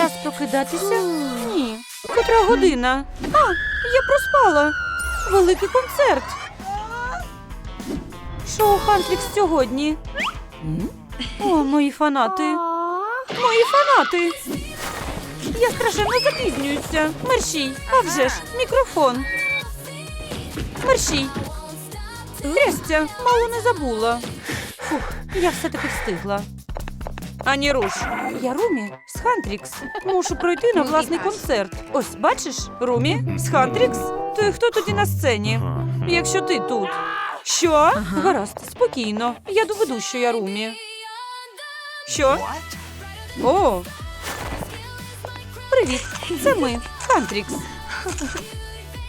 Час прокидатися? Ні. Котра година? А, я проспала. Великий концерт. Шоу Хантрікс сьогодні. О, мої фанати. Мої фанати. Я страшенно запізнююся. Мерщій, а вже ж, мікрофон. Мерщій. Трястя, мало не забула. Фух, я все-таки встигла. Ані руш. Я Румі з Хантрікс. Мушу пройти на власний концерт. Ось бачиш, Румі з Хантрікс? То хто тоді на сцені? Якщо ти тут. Що? Гаразд, спокійно. Я доведу, що я Румі. Що? О. Привіт, це ми, Хантрікс.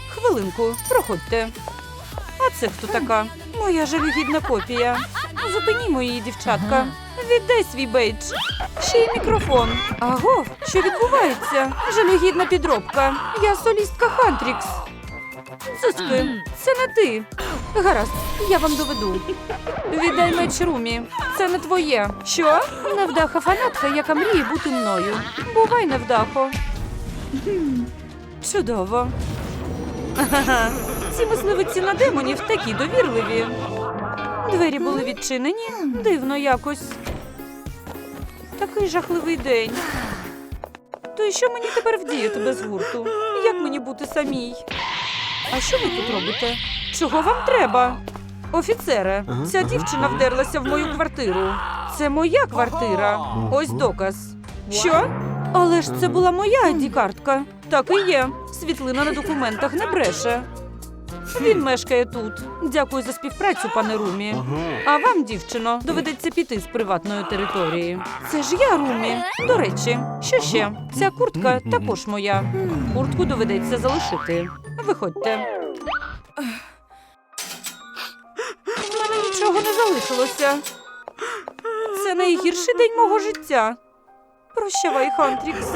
Хвилинку, проходьте. А це хто така? Моя жалюгідна копія. Зупинімо її, дівчатка. Віддай свій бейдж. Ще й мікрофон. Аго, що відбувається? Жалюгідна підробка. Я солістка Хантрікс. Цуцьки, це не ти. Гаразд, я вам доведу. Віддай меч Румі. Це не твоє. Що? Невдаха фанатка, яка мріє бути мною. Бувай, невдахо. Чудово. Ці мисливиці на демонів такі довірливі. Двері були відчинені. Дивно якось. Такий жахливий день. То і що мені тепер вдіяти без гурту? Як мені бути самій? А що ви тут робите? Чого вам треба? Офіцере, ця дівчина вдерлася в мою квартиру. Це моя квартира. Ось доказ. Що? Але ж це була моя ID-картка. Так і є. Світлина на документах не бреше. Він мешкає тут. Дякую за співпрацю, пане Румі. А вам, дівчино, доведеться піти з приватної території. Це ж я, Румі. До речі, що ще? Ця куртка також моя. Куртку доведеться залишити. Виходьте. В мене нічого не залишилося. Це найгірший день мого життя. Прощавай, Хантрікс.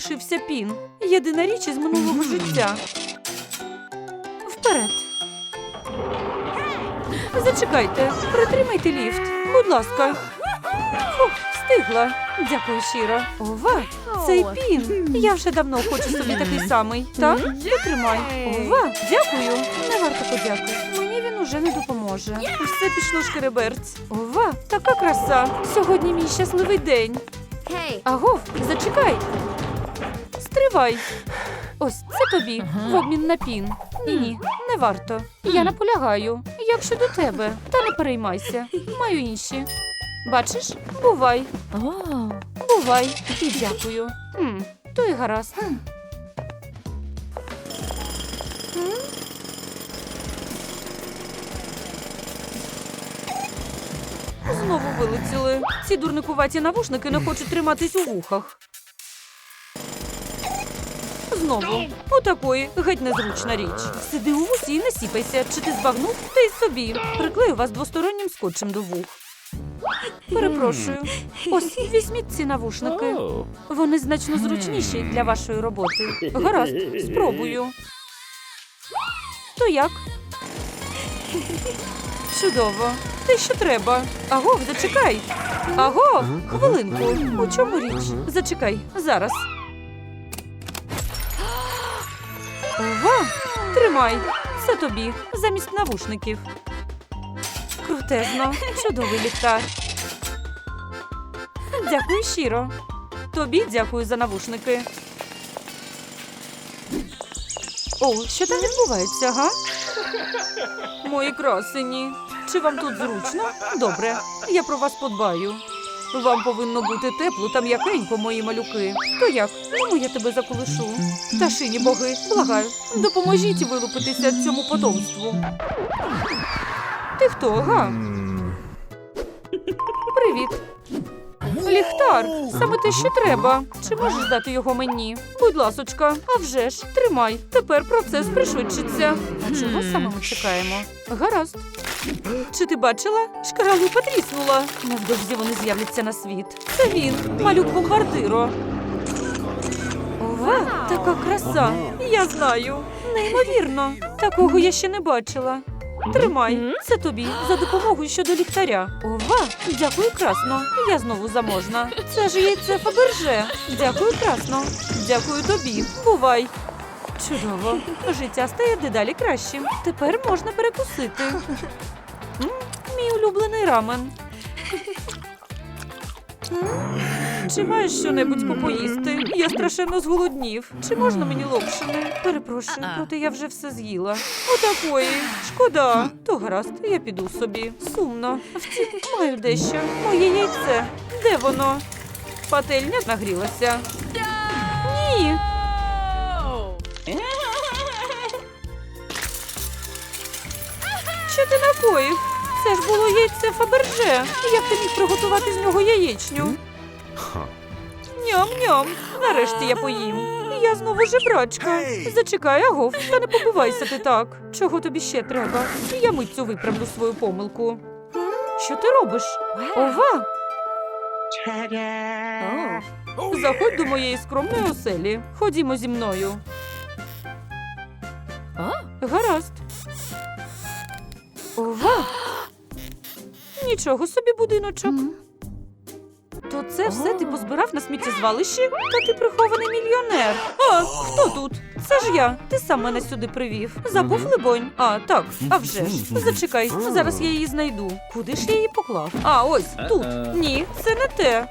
Лишився пін. Єдина річ із минулого життя. Вперед. Зачекайте, притримайте ліфт. Будь ласка. Фух, встигла. Дякую щиро. Ова, цей пін. Я вже давно хочу собі такий самий. Так? Потримай. Ова, дякую. Не варто подяки. Мені він уже не допоможе. Все пішло шкереберть. Ова, така краса. Сьогодні мій щасливий день. Агов, зачекай. Стривай. Ось це тобі в обмін на пін. Ні, ні, не варто. Я наполягаю. Як щодо тебе, та не переймайся. Маю інші. Бачиш? Бувай, бувай. І дякую. Хм, то й гаразд. Знову вилетіли. Ці дурникуваті навушники не хочуть триматись у вухах. Знову. Отакої геть незручна річ. Сиди у вусі і не сіпайся. Чи ти збагнув? Та й собі. Приклею вас двостороннім скотчем до вух. Перепрошую. Ось візьміть ці навушники. Вони значно зручніші для вашої роботи. Гаразд, спробую. То як? Чудово. Те, що треба. Агов, зачекай. Агов, хвилинку. У чому річ? Зачекай, зараз. Ова, тримай. Це тобі, замість навушників. Крутезно, чудовий ліхтар. Дякую щиро. Тобі дякую за навушники. О, що там відбувається, га? Мої красені. Чи вам тут зручно? Добре, я про вас подбаю. Вам повинно бути тепло та м'якенько, мої малюки. То як? Ну, я тебе заколишу. Пташині боги, благаю, допоможіть вилупитися цьому потомству. Ти хто, га? Привіт. Ліхтар, саме те, що треба. Чи можеш дати його мені? Будь ласочка, а вже ж, тримай. Тепер процес пришвидшиться. А чого саме ми чекаємо? Гаразд. Чи ти бачила? Шкаралупа тріснула. Невдовзі вони з'являться на світ. Це він, малюк бомбардиро. Ова, така краса. Я знаю. Неймовірно. Такого я ще не бачила. Тримай, це тобі за допомогою щодо ліхтаря. Ова, дякую красно. Я знову заможна. Це ж яйце Фаберже. Дякую красно. Дякую тобі. Бувай. Чудово. Життя стає дедалі кращим. Тепер можна перекусити. М, Мій улюблений рамен. Чи маєш щонебудь попоїсти? Я страшенно зголоднів. Чи можна мені локшини? Перепрошую, проте я вже все з'їла. Отакої. Шкода. То гаразд, я піду собі. Сумно. Втім, маю дещо. Моє яйце. Де воно? Пательня нагрілася. Ні. Що ти накоїв? Це ж було яйце Фаберже. Як ти міг приготувати з нього яєчню? Ням-ням. Нарешті я поїм. Я знову жебрачка. Зачекай, агов, та не побивайся ти так. Чого тобі ще треба? Я миттю виправлю свою помилку. Що ти робиш? Ова! Заходь до моєї скромної оселі. Ходімо зі мною. Гаразд. Ова! Нічого собі будиночок. То це все ти позбирав на сміттєзвалищі? Та ти прихований мільйонер. А, хто тут? Це ж я. Ти сам мене сюди привів. Забув, либонь? А, так, а вже ж. Зачекай, зараз я її знайду. Куди ж я її поклав? А, ось тут. Ні, це не те.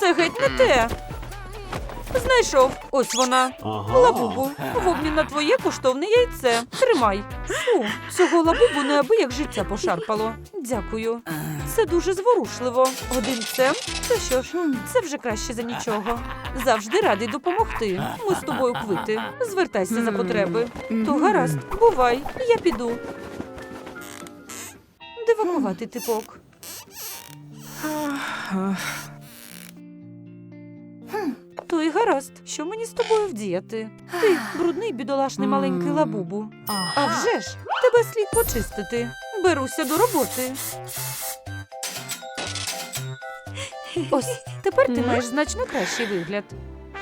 Це геть не те. Знайшов. Ось вона. Лабубу, в обмін на твоє коштовне яйце. Тримай. Фу, цього лабубу неабияк життя пошарпало. Дякую. Це дуже зворушливо. Один? Це що ж, це вже краще за нічого. Завжди радий допомогти. Ми з тобою квити. Звертайся за потреби. То гаразд, бувай, я піду. Дивакуватий типок. То й гаразд, що мені з тобою вдіяти? Ти брудний бідолашний маленький лабубу. А вже ж, тебе слід почистити. Беруся до роботи. Ось, тепер ти маєш значно кращий вигляд.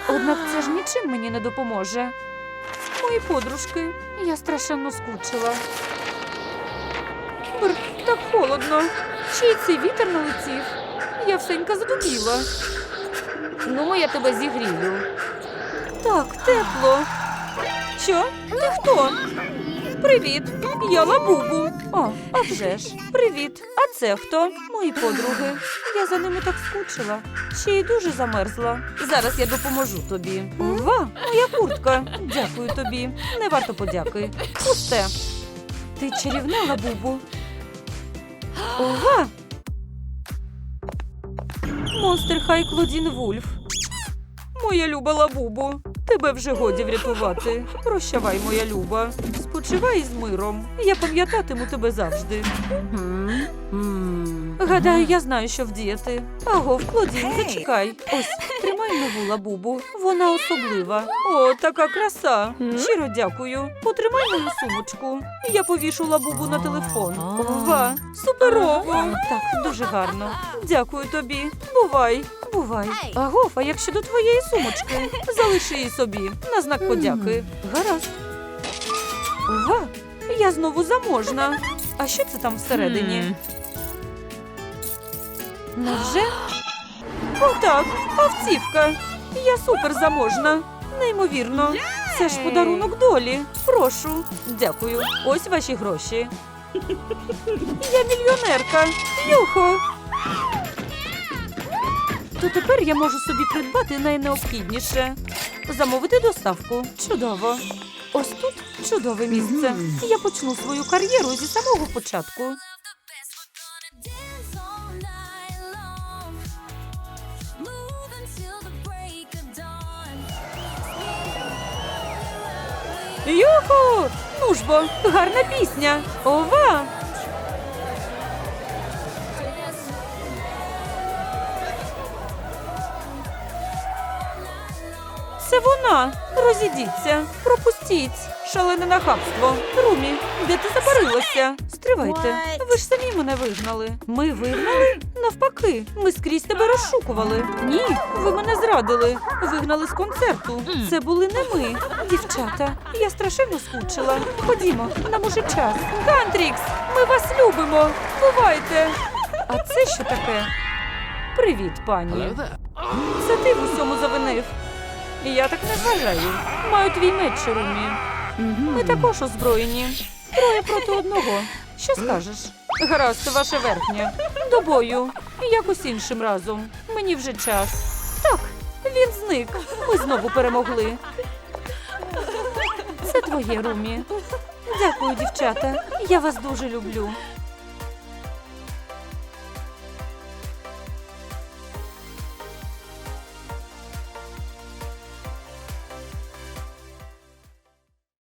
Однак це ж нічим мені не допоможе. Мої подружки, я страшенно скучила. Бр, так холодно. Ще й цей вітер налетів. Я всенька задубіла. Ну, я тебе зігрію. Так, тепло. Що? Ти хто? Привіт, я Лабубу. О, а вже ж. Привіт. А це хто? Мої подруги. Я за ними так скучила. Ще й дуже замерзла. Зараз я допоможу тобі. Ова, моя куртка. Дякую тобі. Не варто подяки. Пусте. Ти чарівна Лабубу. Ова. Монстр Хай Клодін Вульф. Моя люба Лабубу, тебе вже годі врятувати. Прощавай, моя люба. Спочивай з миром. Я пам'ятатиму тебе завжди. Гадаю, я знаю, що вдіяти. Агов, Клодін, зачекай. Ось, тримай нову лабубу. Вона особлива. О, така краса. Щиро дякую. Потримай мою сумочку. Я повішу лабубу на телефон. Ова, суперово. Так, дуже гарно. Дякую тобі. Бувай, бувай. Агов, а як щодо твоєї сумочки? Залиши її собі на знак подяки. Гаразд. Ова, я знову заможна. А що це там всередині? Невже? Отак, автівка. Я суперзаможна. Неймовірно. Це ж подарунок долі. Прошу. Дякую. Ось ваші гроші. Я мільйонерка. Юхо. То тепер я можу собі придбати найнеобхідніше. Замовити доставку. Чудово. Ось тут чудове місце. Я почну свою кар'єру зі самого початку. Юху! Ну ж бо, гарна пісня. Ова! Це вона. Розідіться, пропустіть. Шалене нахабство. Румі, де ти забарилася? Стривайте, ви ж самі мене вигнали. Ми вигнали? Навпаки, ми скрізь тебе розшукували. Ні, ви мене зрадили. Вигнали з концерту. Це були не ми. Дівчата, я страшенно скучила. Ходімо, нам уже час. Гантрікс, ми вас любимо. Бувайте. А це що таке? Привіт, пані. Це ти в усьому завинив. Я так не вважаю. Маю твій меч, Румі. Ми також озброєні. Троє проти одного. Що скажеш? Гаразд, ваше верхнє. До бою. Якось іншим разом. Мені вже час. Так, він зник. Ми знову перемогли. Це твоє, Румі. Дякую, дівчата. Я вас дуже люблю.